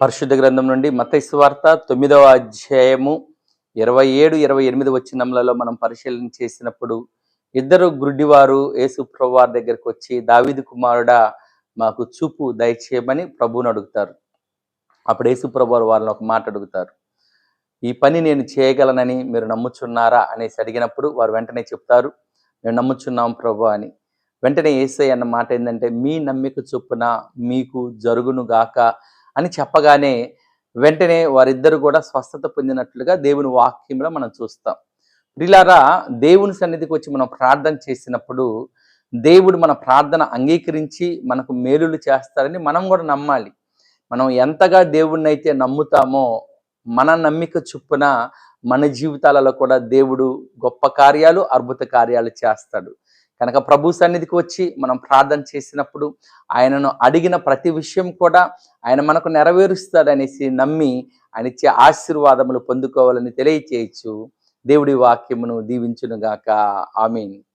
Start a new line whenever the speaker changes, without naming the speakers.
పరిశుద్ధ గ్రంథం నుండి మతైసు వార్త తొమ్మిదవ అధ్యాయము ఇరవై ఏడు ఇరవై ఎనిమిది వచ్చినములలో మనం పరిశీలన చేసినప్పుడు ఇద్దరు గుడ్డివారు యేసు ప్రభువారి దగ్గరికి వచ్చి దావిది కుమారుడా మాకు చూపు దయచేయమని ప్రభువుని అడుగుతారు. అప్పుడు యేసు ప్రభువారు వారిని ఒక మాట అడుగుతారు ఈ పని నేను చేయగలనని మీరు నమ్ముచున్నారా? అనేసి అడిగినప్పుడు వారు వెంటనే చెప్తారు మేము నమ్ముచున్నాం ప్రభు అని. వెంటనే ఏసై అన్న మాట ఏంటంటే మీ నమ్మిక చొప్పున మీకు జరుగును గాక అని చెప్పగానే వెంటనే వారిద్దరు కూడా స్వస్థత పొందినట్లుగా దేవుని వాక్యంలో మనం చూస్తాం. ప్రిలారా దేవుని సన్నిధికి వచ్చి మనం ప్రార్థన చేసినప్పుడు దేవుడు మన ప్రార్థన అంగీకరించి మనకు మేలులు చేస్తారని మనం కూడా నమ్మాలి. మనం ఎంతగా దేవుణ్ణి అయితే నమ్ముతామో మన నమ్మిక చొప్పున మన జీవితాలలో కూడా దేవుడు గొప్ప కార్యాలు అద్భుత కార్యాలు చేస్తాడు. కనుక ప్రభు సన్నిధికి వచ్చి మనం ప్రార్థన చేసినప్పుడు ఆయనను అడిగిన ప్రతి విషయం కూడా ఆయన మనకు నెరవేరుస్తాడనేసి నమ్మి ఆయన ఇచ్చే ఆశీర్వాదములు పొందుకోవాలని తెలియచేయచ్చు. దేవుడి వాక్యమును దీవించునుగాక. ఆమెన్.